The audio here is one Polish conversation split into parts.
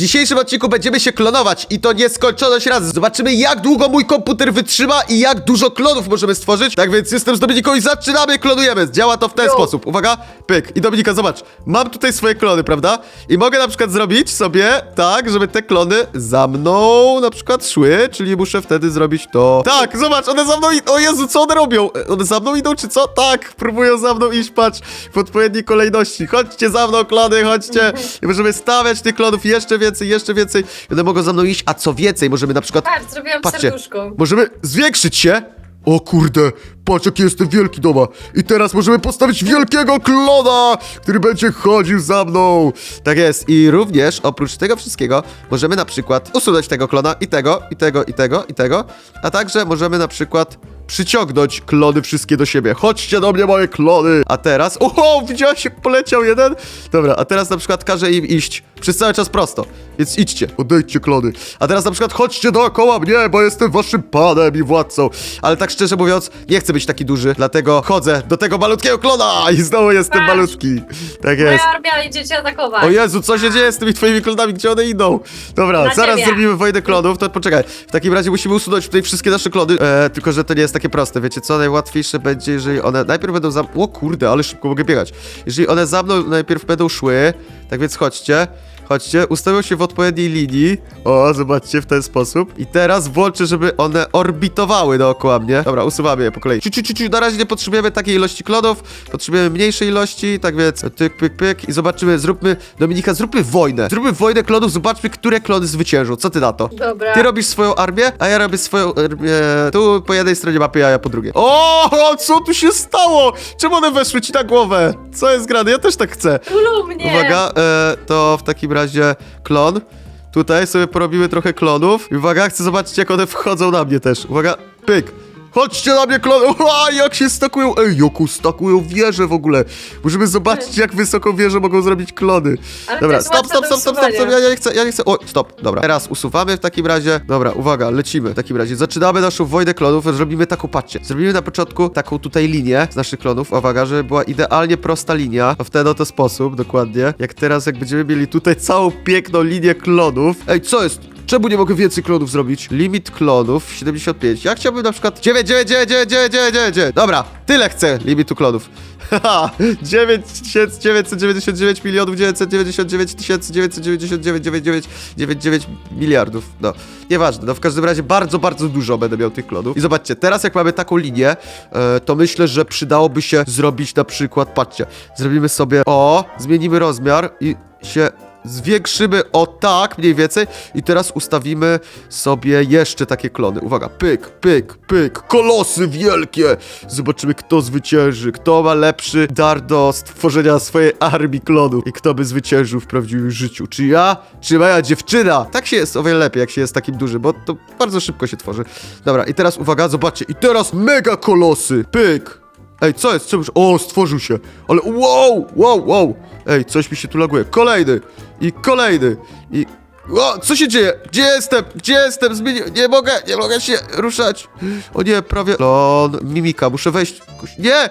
dzisiejszym odcinku będziemy się klonować i to nieskończoność razy. Zobaczymy jak długo mój komputer wytrzyma i jak dużo klonów możemy stworzyć. Tak więc jestem z Dominiką i zaczynamy, klonujemy. Działa to w ten Jo. sposób. Uwaga, pyk. I Dominika, zobacz. Mam tutaj swoje klony, prawda? I mogę na przykład zrobić sobie tak, żeby te klony za mną na przykład szły, czyli muszę wtedy zrobić to. Tak, zobacz, one za mną idą. O Jezu, co one robią? E, One za mną idą, czy co? Tak, próbują za mną iść, patrz, w odpowiedniej kolejności. Chodźcie za mną, klony, chodźcie. I możemy stawiać tych klonów jeszcze więcej, jeszcze więcej. I one mogą za mną iść, a co więcej, możemy na przykład... Patrz, zrobiłam Patrzcie, serduszko. możemy zwiększyć się. O kurde, patrz jaki jestem wielki doma. I teraz możemy postawić wielkiego klona, który będzie chodził za mną. Tak jest. I również oprócz tego wszystkiego możemy na przykład usunąć tego klona i tego, i tego, i tego, i tego. A także możemy na przykład przyciągnąć klony wszystkie do siebie. Chodźcie do mnie, moje klony! A teraz... Oho, widziałeś jak poleciał jeden? Dobra, a teraz na przykład każę im iść przez cały czas prosto. Więc idźcie, odejdźcie klony. A teraz na przykład chodźcie dookoła mnie, bo jestem waszym panem i władcą. Ale tak szczerze mówiąc, nie chcę być taki duży, dlatego chodzę do tego malutkiego klona i znowu jestem Patrz. malutki. Tak jest. Moja armia idzie cię atakować. O Jezu, co się dzieje z tymi twoimi klonami? Gdzie one idą? Dobra, Na zaraz ciebie. zrobimy wojnę klonów, to poczekaj. W takim razie musimy usunąć tutaj wszystkie nasze klony, e, tylko że to nie jest takie proste. Wiecie co? Najłatwiejsze będzie, jeżeli one najpierw będą za... O kurde, ale szybko mogę biegać. Jeżeli one za mną najpierw będą szły, tak więc chodźcie. Chodźcie, ustawią się w odpowiedniej linii. O, zobaczcie, w ten sposób. I teraz włączę, żeby one orbitowały dookoła mnie. Dobra, usuwamy je po kolei. Ciu, ciu, ciu, ciu. Na razie nie potrzebujemy takiej ilości klonów, potrzebujemy mniejszej ilości, tak więc tyk, pyk, pyk i zobaczymy, zróbmy, Dominika, zróbmy wojnę. Zróbmy wojnę klonów, zobaczmy, które klony zwyciężą. Co ty na to? Dobra. Ty robisz swoją armię, a ja robię swoją armię tu po jednej stronie mapy, a ja po drugiej. O, co tu się stało? Czemu one weszły ci na głowę? Co jest grane? Ja też tak chcę. Mnie. Uwaga, e, to w takim razie klon. Tutaj sobie porobimy trochę klonów. I uwaga, chcę zobaczyć, jak one wchodzą na mnie też. Uwaga, pyk. Chodźcie na mnie, klony! Ua, jak się stakują! Ej, jaką stakują wieże w ogóle! Musimy zobaczyć, jak wysoką wieżę mogą zrobić klony. Ale to Dobra, jest stop, łatwe stop, do stop, stop, stop, stop, usuwania. ja, ja nie chcę, ja nie chcę, o, stop, dobra. Teraz usuwamy w takim razie. Dobra, uwaga, lecimy w takim razie. Zaczynamy naszą wojnę klonów, zrobimy taką, patrzcie, zrobimy na początku taką tutaj linię z naszych klonów, uwaga, żeby była idealnie prosta linia, w ten oto sposób, dokładnie. Jak teraz, jak będziemy mieli tutaj całą piękną linię klonów. Ej, co jest? Czemu nie mogę więcej klonów zrobić? Limit klonów 75. Ja chciałbym na przykład 9, 9, 9, 9, 9, 9, 9, 9. Dobra, tyle chcę limitu klonów. Haha, 9999 milionów 999 tysięcy 999 99 99 miliardów. No, nieważne. No w każdym razie bardzo, bardzo dużo będę miał tych klonów. I zobaczcie, teraz jak mamy taką linię, e, to myślę, że przydałoby się zrobić na przykład, patrzcie, zrobimy sobie, o, zmienimy rozmiar i się zwiększymy o tak mniej więcej i teraz ustawimy sobie jeszcze takie klony. Uwaga, pyk, pyk, pyk, kolosy wielkie! Zobaczymy kto zwycięży, kto ma lepszy dar do stworzenia swojej armii klonów i kto by zwyciężył w prawdziwym życiu. Czy ja, czy moja dziewczyna? Tak się jest o wiele lepiej, jak się jest takim dużym, bo to bardzo szybko się tworzy. Dobra, i teraz uwaga, zobaczcie, i teraz mega kolosy, pyk! Ej, co jest? Czemu? O, stworzył się. Ale wow, wow, wow. Ej, coś mi się tu laguje. Kolejny. I kolejny. I... O, co się dzieje? Gdzie jestem? Gdzie jestem? Zmieni... Nie mogę, nie mogę się ruszać. O nie, prawie... Lon, mimika, muszę wejść. Nie!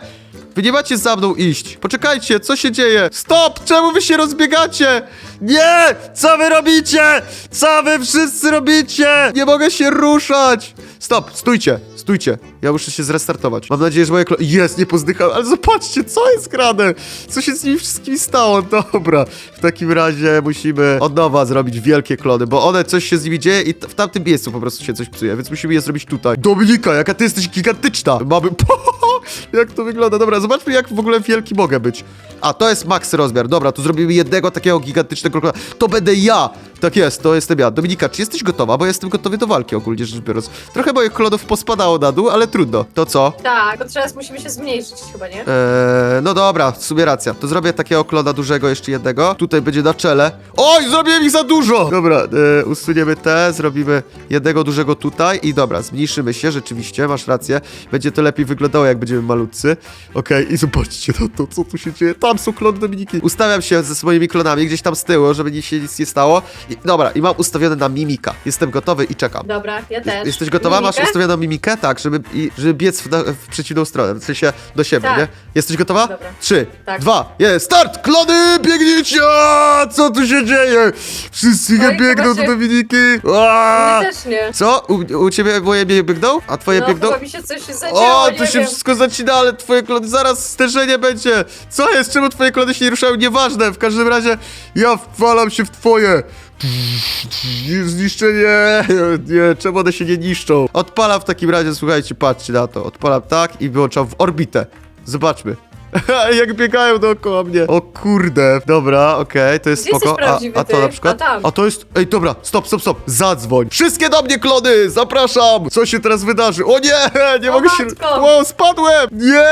Wy nie macie za mną iść. Poczekajcie, co się dzieje? Stop! Czemu wy się rozbiegacie? Nie! Co wy robicie? Co wy wszyscy robicie? Nie mogę się ruszać! Stop, stójcie, stójcie. Ja muszę się zrestartować. Mam nadzieję, że moje klo... Jest, nie pozdychałem, ale zobaczcie, co jest grane? Co się z nimi wszystkimi stało? Dobra, w takim razie musimy od nowa zrobić wielkie klony, bo one, coś się z nimi dzieje i w tamtym miejscu po prostu się coś psuje, więc musimy je zrobić tutaj. Dominika, jaka ty jesteś gigantyczna! Mamy... jak to wygląda? Dobra, zobaczmy, jak w ogóle wielki mogę być. A, to jest max rozmiar. Dobra, to zrobimy jednego takiego gigantycznego klona. To będę ja! Tak jest, to jestem ja. Dominika, czy jesteś gotowa? Bo jestem gotowy do walki ogólnie rzecz biorąc. Trochę moich klonów pospadało na dół, ale trudno. To co? Tak, to teraz musimy się zmniejszyć chyba, nie? Eee, no dobra, w sumie racja. To zrobię takiego klona dużego, jeszcze jednego. Tutaj będzie na czele. Oj, zrobiłem ich za dużo! Dobra, e, usuniemy te, zrobimy jednego dużego tutaj i dobra, zmniejszymy się, rzeczywiście, masz rację. Będzie to lepiej wyglądało, jak będziemy malutcy. Okej, i zobaczcie na to, co tu się dzieje. Tam są klony Dominiki. Ustawiam się ze swoimi klonami gdzieś tam z tyłu, żeby nic się nic nie stało. I, dobra, i mam ustawione na mimika. Jestem gotowy i czekam. Dobra, ja też. Jesteś gotowa? Masz Mimikę? ustawioną mimikę? Tak, żeby, i, żeby biec w, na, w przeciwną stronę, w sensie do siebie, Tak. nie? Jesteś gotowa? Dobra. Trzy, Tak. dwa, jest, start! Klony, biegnijcie! A, Co tu się dzieje? Wszyscy nie Oj, biegną chyba do się- Dominiki! A! Mnie też nie. Co? U, u ciebie moje nie biegną? A twoje No, biegną? chyba mi się coś zadziało, O, nie tu się wiem. wszystko zacina, ale twoje klony zaraz zderzenie będzie! Co jest? Czemu twoje klony się nie ruszają? Nieważne, w każdym razie ja wpalam się w twoje! Zniszczenie! Nie, czemu one się nie niszczą? Odpalam w takim razie, słuchajcie, patrzcie na to. Odpalam tak i wyłączam w orbitę. Zobaczmy. Jak biegają dookoła mnie. O kurde. Dobra, okej, to jest Gdzie jesteś spoko. A, prawdziwy a to ty? na przykład? A tam. A to jest. Ej, dobra, stop, stop, stop. Zadzwoń. Wszystkie do mnie klony! Zapraszam! Co się teraz wydarzy? O nie! Nie O mogę się. matko! Wow, spadłem! Nie!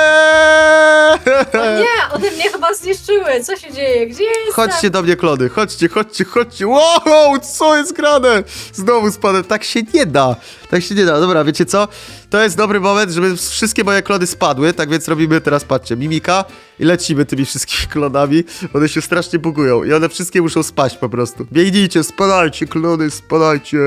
O nie, one mnie chyba zniszczyły. Co się dzieje? Gdzie jestem? Chodźcie do mnie, klony. Chodźcie, chodźcie, chodźcie. Wow, co jest grane? Znowu spadłem. Tak się nie da. Tak się nie da. Dobra, wiecie co? To jest dobry moment, żeby wszystkie moje klony spadły. Tak więc robimy teraz, patrzcie, mimika i lecimy tymi wszystkimi klonami. One się strasznie bugują i one wszystkie muszą spaść po prostu. Biegnijcie, spadajcie, klony, spadajcie.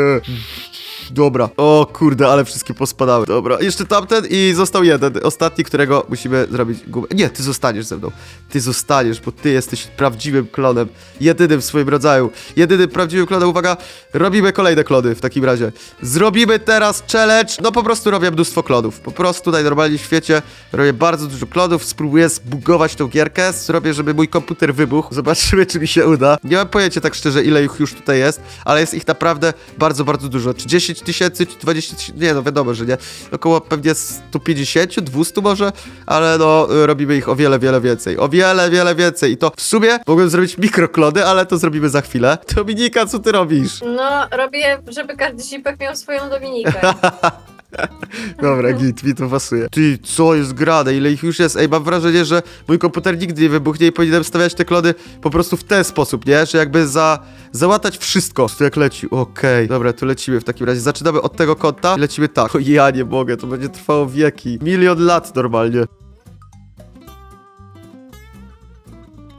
Dobra. O kurde, ale wszystkie pospadały. Dobra, jeszcze tamten i został jeden. Ostatni, którego musimy zrobić gumę. Nie, ty zostaniesz ze mną. Ty zostaniesz, bo ty jesteś prawdziwym klonem. Jedynym w swoim rodzaju. Jedynym prawdziwym klonem. Uwaga, robimy kolejne klony w takim razie. Zrobimy teraz challenge. No po prostu robię mnóstwo klonów. Po prostu najnormalniej w świecie robię bardzo dużo klonów. Spróbuję zbugować tą gierkę. Zrobię, żeby mój komputer wybuchł. Zobaczymy, czy mi się uda. Nie mam pojęcia tak szczerze, ile ich już tutaj jest, ale jest ich naprawdę bardzo, bardzo dużo. Czy 10 tysięcy, czy 20 tysięcy? Nie, no wiadomo, że nie. Około pewnie 150, 200 może, ale no y, robimy ich o wiele, wiele więcej. O wiele, wiele więcej. I to w sumie mogłem zrobić mikroklony, ale to zrobimy za chwilę. Dominika, co ty robisz? No, robię, żeby każdy zipek miał swoją Dominikę. Dobra, git, mi to pasuje. Ty, co jest grane? Ile ich już jest? Ej, mam wrażenie, że mój komputer nigdy nie wybuchnie i powinienem stawiać te klony po prostu w ten sposób, nie? Że jakby za... załatać wszystko. To jak leci. Okej. Dobra, tu lecimy w takim razie. Zaczynamy od tego kąta i lecimy tak. O, ja nie mogę, to będzie trwało wieki. Milion lat normalnie.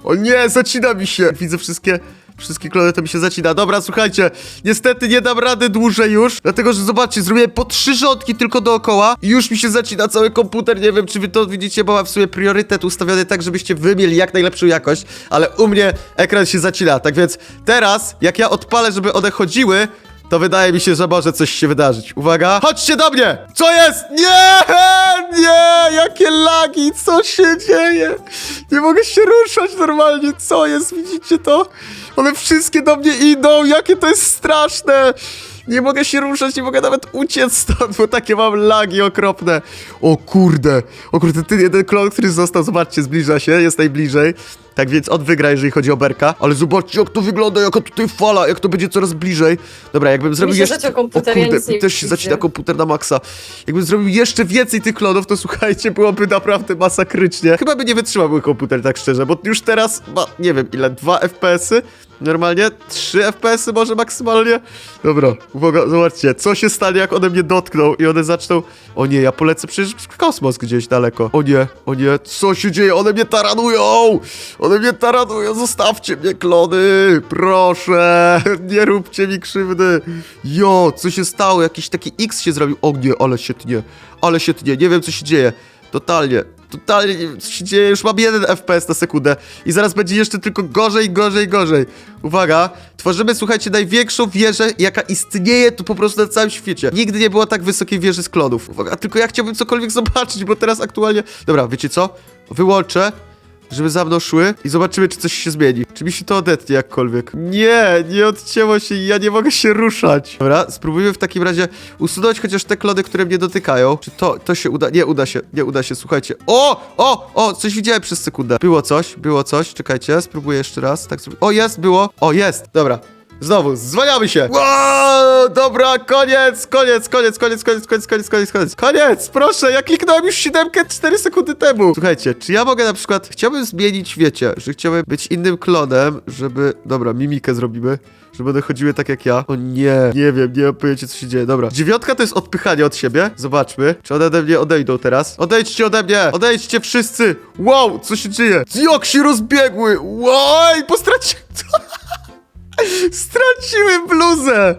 O nie, zacina mi się! Widzę wszystkie... Wszystkie klony to mi się zacina. Dobra, słuchajcie, niestety nie dam rady dłużej już, dlatego że zobaczcie, zrobiłem po trzy rządki tylko dookoła i już mi się zacina cały komputer. Nie wiem, czy wy to widzicie, bo mam w sumie priorytet ustawiony tak, żebyście wy mieli jak najlepszą jakość, ale u mnie ekran się zacina. Tak więc teraz, jak ja odpalę, żeby one chodziły, to wydaje mi się, że może coś się wydarzyć. Uwaga, chodźcie do mnie! Co jest? Nie! Nie! Jakie lagi! Co się dzieje? Nie mogę się ruszać normalnie. Co jest? Widzicie to? One wszystkie do mnie idą. Jakie to jest straszne! Nie mogę się ruszać, nie mogę nawet uciec stąd, bo takie mam lagi okropne. O kurde, o kurde, ten jeden klon, który został, zobaczcie, zbliża się, jest najbliżej. Tak więc on wygra, jeżeli chodzi o Berka. Ale zobaczcie, jak to wygląda, jaka tutaj fala, jak to będzie coraz bliżej. Dobra, jakbym zrobił jeszcze... zaciął komputer, o ja kurde, nie mi też się zacina komputer na maksa. Jakbym zrobił jeszcze więcej tych klonów, to słuchajcie, byłoby naprawdę masakrycznie. Chyba by nie wytrzymał mój komputer, tak szczerze, bo już teraz ma, nie wiem, ile, 2 FPS-y? Normalnie? 3 FPS-y może maksymalnie? Dobra, uwaga, zobaczcie, co się stanie, jak one mnie dotkną i one zaczną... O nie, ja polecę przecież w kosmos gdzieś daleko. O nie, o nie, co się dzieje? One mnie taranują! One mnie taranują, zostawcie mnie, klony! Proszę, nie róbcie mi krzywdy. Jo, co się stało? Jakiś taki X się zrobił. O nie, ale się tnie, ale się tnie, nie wiem co się dzieje. Totalnie, totalnie nie wiem co się dzieje, już mam jeden FPS na sekundę i zaraz będzie jeszcze tylko gorzej, gorzej, gorzej. Uwaga, tworzymy, słuchajcie, największą wieżę, jaka istnieje tu po prostu na całym świecie. Nigdy nie było tak wysokiej wieży z klonów. Uwaga, tylko ja chciałbym cokolwiek zobaczyć, bo teraz aktualnie... Dobra, wiecie co? Wyłączę, żeby za mną szły i zobaczymy, czy coś się zmieni. Czy mi się to odetnie jakkolwiek. Nie, nie odcięło się i ja nie mogę się ruszać. Dobra, spróbujmy w takim razie usunąć chociaż te klony, które mnie dotykają. Czy to, to się uda? Nie uda się, nie uda się, słuchajcie. O, o, o, coś widziałem przez sekundę. Było coś, było coś, czekajcie, spróbuję jeszcze raz. Tak. O, jest, było. O, jest, dobra. Znowu, zwalniamy się! Wow, dobra, koniec, koniec, koniec, koniec, koniec, koniec, koniec, koniec, koniec. Koniec, proszę, ja kliknąłem już siódemkę 4 sekundy temu. Słuchajcie, czy ja mogę na przykład, chciałbym zmienić, wiecie, że chciałbym być innym klonem, żeby, dobra, mimikę zrobimy. Żeby one chodziły tak jak ja. O nie, nie wiem, nie mam co się dzieje. Dobra. Dziewiątka to jest odpychanie od siebie. Zobaczmy, czy one ode mnie odejdą teraz. Odejdźcie ode mnie! Odejdźcie wszyscy! Wow, co się dzieje? Jak się rozbiegły! Wow, postraci... Straciły bluzę!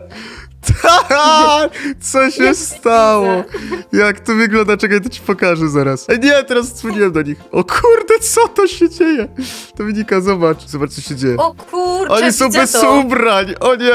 Tak! Co się stało? Jak to wygląda? Czekaj, to ci pokażę zaraz. Ej, nie, teraz dzwoniłem do nich. O kurde, co to się dzieje? Dominika, zobacz. Zobacz, co się dzieje. O kurczę, Oni są widzę bez to. ubrań! O nie!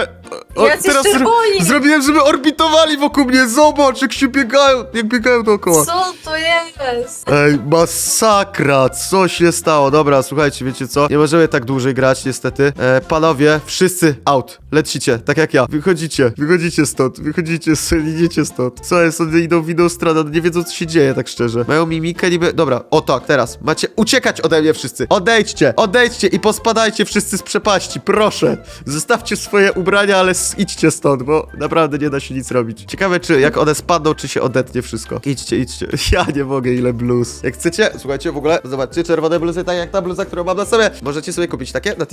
O, Jacyś czerwoni. zrobiłem, żeby orbitowali wokół mnie! Zobacz, jak się biegają, jak biegają dookoła. Co to jest? Ej, masakra! Co się stało? Dobra, słuchajcie, wiecie co? Nie możemy tak dłużej grać, niestety. E, panowie, wszyscy out. Lecicie, tak jak ja. Wychodzicie, wychodzicie stąd, wychodzicie, stąd, idziecie stąd. Jest? One idą w inną stronę, one nie wiedzą, co się dzieje, tak szczerze. Mają mimikę niby... Dobra, o tak, teraz. Macie uciekać ode mnie wszyscy. Odejdźcie, odejdźcie i pospadajcie wszyscy z przepaści, proszę. Zostawcie swoje ubrania, ale idźcie stąd, bo naprawdę nie da się nic robić. Ciekawe, czy jak one spadną, czy się odetnie wszystko. Idźcie, idźcie. Ja nie mogę, ile bluz. Jak chcecie, słuchajcie, w ogóle, zobaczcie, czerwone bluzy, tak jak ta bluza, którą mam na sobie. Możecie sobie kupić takie na.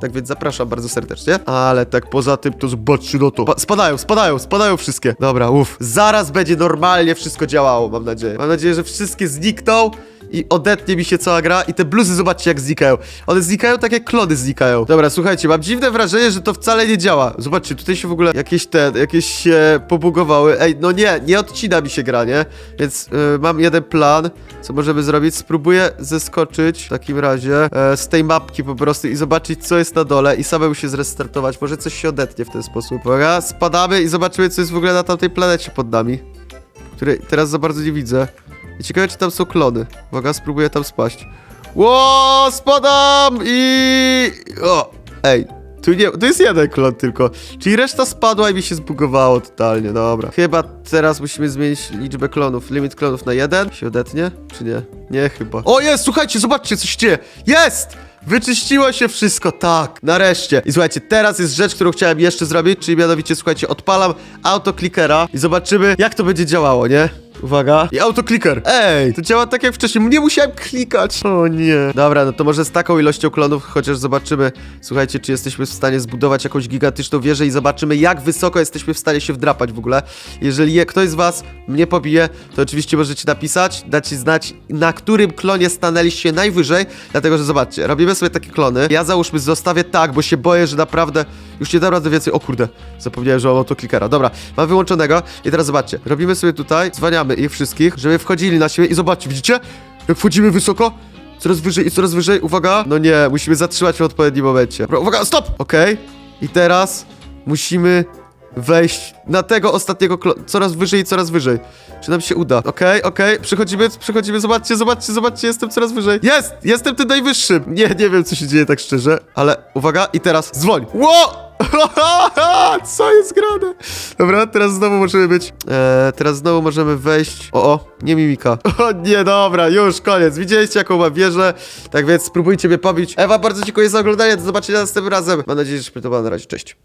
Tak więc zapraszam bardzo serdecznie. Ale tak poza tym, to zobaczcie no to. Pa spadają, spadają, spadają wszystkie. Dobra, uff. Zaraz będzie normalnie wszystko działało, mam nadzieję. Mam nadzieję, że wszystkie znikną i odetnie mi się cała gra i te bluzy zobaczcie jak znikają. One znikają tak jak klony znikają. Dobra, słuchajcie, mam dziwne wrażenie, że to wcale nie działa. Zobaczcie, tutaj się w ogóle jakieś te, jakieś się pobugowały. Ej, no nie, nie odcina mi się gra, nie? Więc y, mam jeden plan, co możemy zrobić. Spróbuję zeskoczyć w takim razie e, z tej mapki po prostu i zobaczyć co jest na dole i samemu się zrestartować. Może coś się odetnie w ten sposób. Uwaga, spadamy i zobaczymy co jest w ogóle na tamtej planecie pod nami. Której teraz za bardzo nie widzę. I ciekawe, czy tam są klony. Uwaga, spróbuję tam spaść. Ło, spadam i... O, ej, tu nie, to jest jeden klon tylko. Czyli reszta spadła i mi się zbugowało totalnie, dobra. Chyba teraz musimy zmienić liczbę klonów. Limit klonów na jeden. Się odetnie, czy nie? Nie, chyba. O, jest, słuchajcie, zobaczcie, coś dzieje. Jest! Wyczyściło się wszystko, tak, nareszcie. I słuchajcie, teraz jest rzecz, którą chciałem jeszcze zrobić, czyli mianowicie, słuchajcie, odpalam autoklikera i zobaczymy, jak to będzie działało, nie? Uwaga. I autokliker. Ej, to działa tak jak wcześniej. Nie musiałem klikać. O nie. Dobra, no to może z taką ilością klonów chociaż zobaczymy, słuchajcie, czy jesteśmy w stanie zbudować jakąś gigantyczną wieżę i zobaczymy, jak wysoko jesteśmy w stanie się wdrapać w ogóle. Jeżeli je, ktoś z was mnie pobije, to oczywiście możecie napisać, dać znać, na którym klonie stanęliście najwyżej, dlatego, że zobaczcie, robimy sobie takie klony. Ja załóżmy zostawię tak, bo się boję, że naprawdę już nie dam rady więcej. O kurde, zapomniałem, że mam autoklikera. Dobra, mam wyłączonego i teraz zobaczcie, robimy sobie tutaj, zwaniamy ich wszystkich, żeby wchodzili na siebie i zobaczcie, widzicie? Jak wchodzimy wysoko? Coraz wyżej i coraz wyżej, uwaga. No nie, musimy zatrzymać w odpowiednim momencie. Dobra, uwaga, stop! Okej. I teraz musimy wejść na tego ostatniego. Coraz wyżej i coraz wyżej. Czy nam się uda? Okej, okej, przechodzimy, przechodzimy, zobaczcie, zobaczcie, zobaczcie, jestem coraz wyżej. Jest! Jestem tym najwyższym! Nie, nie wiem, co się dzieje tak szczerze, ale uwaga, i teraz dzwoń. Ło! Co jest grane? Dobra, teraz znowu możemy być. Eee, teraz znowu możemy wejść. O, o, nie mimika. O nie, dobra, już koniec. Widzieliście, jaką mam wieżę. Tak więc spróbujcie mnie pobić. Ewa, bardzo dziękuję za oglądanie. Do zobaczenia następnym razem. Mam nadzieję, że się. Na razie, cześć.